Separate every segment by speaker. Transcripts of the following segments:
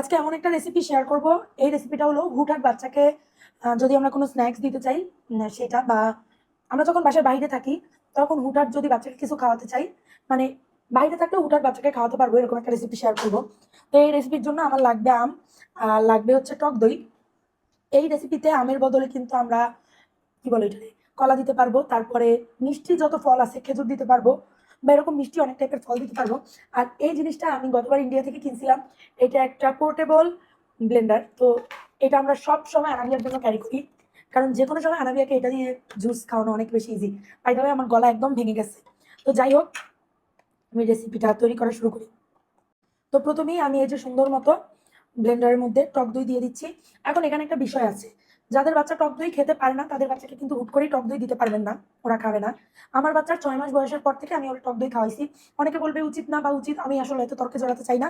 Speaker 1: আজকে এমন একটা রেসিপি শেয়ার করব। এই রেসিপিটা হলো হুটহাট বাচ্চাকে যদি আমরা কোনো স্ন্যাক্স দিতে চাই সেটা বা আমরা যখন বাসার বাইরে থাকি, তখন হুটহাট যদি বাচ্চাকে কিছু খাওয়াতে চাই মানে বাইরে থাকলে হুটহাট বাচ্চাকে খাওয়াতে পারব, এরকম একটা রেসিপি শেয়ার করব। তো এই রেসিপির জন্য আমার লাগবে আম, আর লাগবে হচ্ছে টক দই। এই রেসিপিতে আমের বদলে কিন্তু আমরা, কি বলে এটাকে, কলা দিতে পারব, তারপরে মিষ্টি যত ফল আছে, খেজুর দিতে পারব। বা এরকম মিষ্টি অনেক টাইপের ফল দিতে পারব আর এই জিনিসটা আমি গতবার ইন্ডিয়া থেকে কিনছিলাম। এটা একটা পোর্টেবল ব্লেন্ডার তো এটা আমরা সব সময় আনাবিয়ার জন্য ক্যারি করি। কারণ যে কোনো সময় আনাবিয়াকে এটা দিয়ে জুস খাওয়ানো অনেক বেশি ইজি তাই তবে আমার গলা একদম ভেঙে গেছে। তো যাই হোক, আমি রেসিপিটা তৈরি করা শুরু করি। তো প্রথমেই আমি এই যে সুন্দর মতো ব্লেন্ডারের মধ্যে টক দই দিয়ে দিচ্ছি। এখন এখানে একটা বিষয় আছে। যাদের বাচ্চা টক দই খেতে পারে না, তাদের বাচ্চাকে কিন্তু হুট করেই টক দই দিতে পারবেন না, ওরা খাবে না। আমার বাচ্চার ছয় মাস বয়সের পর থেকে আমি ওর টক দই খাওয়াইছি। অনেকে বলবে, উচিত না বা উচিত, আমি আসলে এত তর্কে জড়াতে চাই না।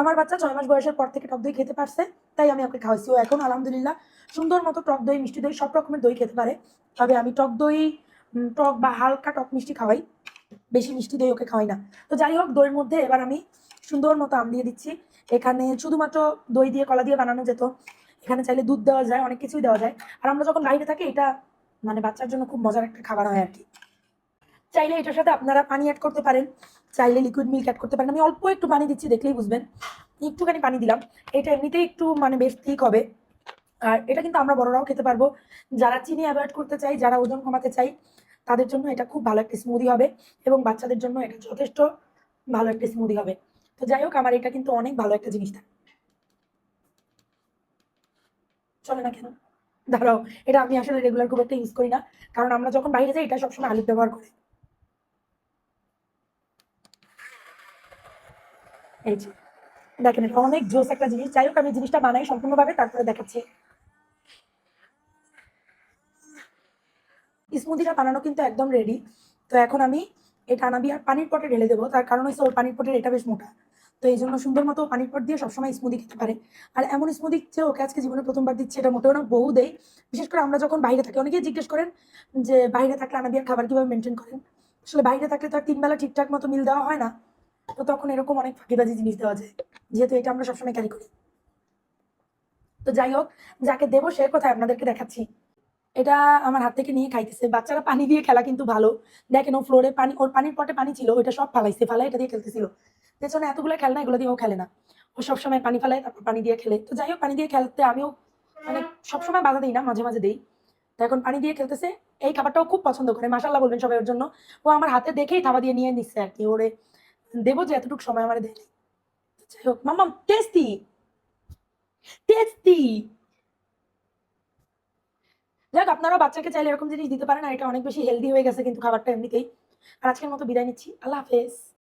Speaker 1: আমার বাচ্চা ছয় মাস বয়সের পর থেকে টক দই খেতে পারছে, তাই আমি ওকে খাওয়াইছি। ও এখন আলহামদুলিল্লাহ সুন্দর মতো টক দই, মিষ্টি দই, সব রকমের দই খেতে পারে। তবে আমি টক দই টক বা হালকা টক মিষ্টি খাওয়াই। বেশি মিষ্টি দই ওকে খাওয়াই না। তো যাই হোক, দইয়ের মধ্যে এবার আমি সুন্দর মতো আম দিয়ে দিচ্ছি। এখানে শুধুমাত্র দই দিয়ে, কলা দিয়ে বানানো যেত। এখানে চাইলে দুধ দেওয়া যায়, অনেক কিছুই দেওয়া যায়। আর আমরা যখন বাইরে থাকি, এটা মানে বাচ্চার জন্য খুব মজার একটা খাবার হয় আর কি। চাইলে এটার সাথে আপনারা পানি অ্যাড করতে পারেন। চাইলে লিকুইড মিল্ক অ্যাড করতে পারেন। আমি অল্প একটু পানি দিচ্ছি, দেখলেই বুঝবেন। একটুখানি পানি দিলাম। এটা এমনিতেই একটু মানে বেশ ঠিক হবে। আর এটা কিন্তু আমরা বড়রাও খেতে পারব। যারা চিনি অ্যাভয়েড করতে চাই যারা ওজন কমাতে চাই তাদের জন্য এটা খুব ভালো একটা স্মুদি হবে এবং বাচ্চাদের জন্য এটা যথেষ্ট ভালো একটা স্মুদি হবে। তো যাই হোক, আমার এটা কিন্তু অনেক ভালো একটা জিনিস থাকে চলে না কেন? দাঁড়াও, এটা আমি আসলে রেগুলার খুব একটা ইউজ করি না, কারণ আমরা যখন বাইরে যাই, এটা সবসময় আলু ব্যবহার করি। এই যে, দেখেন, এটা অনেক জোস একটা জিনিস। যাই হোক, আমি জিনিসটা বানাই সম্পূর্ণভাবে, তারপরে দেখাচ্ছি। স্মুদিটা বানানো কিন্তু একদম রেডি তো এখন আমি এটা আনাবি আর পানির পটে ঢেলে দেবো। তার কারণ হচ্ছে ওর পানির পটের এটা বেশ মোটা। তো এই জন্য সুন্দর মতো পানির পট দিয়ে সবসময় স্মুদি খেতে পারে। আর এমন স্মুদি যে ওকে আজকে জীবনে প্রথমবার দিচ্ছে, এটা মোটেও না বহু দেয়। বিশেষ করে আমরা যখন বাইরে থাকি, অনেকেই জিজ্ঞেস করেন যে, বাইরে থাকলে আনাবিয়ার খাবার কীভাবে মেনটেন করেন? আসলে বাইরে থাকলে তো আর তিন বেলা ঠিকঠাক মতো মিল দেওয়া হয় না। তো তখন এরকম অনেক ফাঁকিবাজি জিনিস দেওয়া যায়, যেহেতু এটা আমরা সবসময় ক্যারি করি। তো যাই হোক, যাকে দেবো সে কোথায় আপনাদেরকে দেখাচ্ছি। এটা আমার হাত থেকে নিয়ে খাইতেছে। বাচ্চারা পানি দিয়ে খেলা কিন্তু ভালো। দেখেন ও ফ্লোরে পানি, ওর পানির পটে পানি ছিল, ওইটা সব ফালাইছে ফালাই এটা দিয়ে খেলতেছিল। পেছনে এতগুলো খেলনা, এগুলো দিয়ে ও খেলে না। ও সবসময় পানি ফালায়, তারপর পানি দিয়ে খেলে। তো যাই হোক, পানি দিয়ে খেলতে আমিও মানে সবসময় বাধা দিই না, মাঝে মাঝে দিই। তো এখন পানি দিয়ে খেলতেছে। এই খাবারটাও খুব পছন্দ করে মাসাল্লাহ বলবেন সবাই ওর জন্য। ও আমার হাতে দেখেই থাবা দিয়ে নিয়ে নিচ্ছে আর কি। ওরে, দেবো যে এতটুকু সময় আমার দেয় যাই হোক, মাম্মাম, টেস্টি! টেস্টি! যাই হোক, আপনারাও বাচ্চাকে চাইলে এরকম জিনিস দিতে পারেন, আর এটা অনেক বেশি হেলদি হয়ে গেছে কিন্তু খাবারটা এমনিতেই। আর আজকের মতো বিদায় নিচ্ছি। আল্লাহ হাফেজ।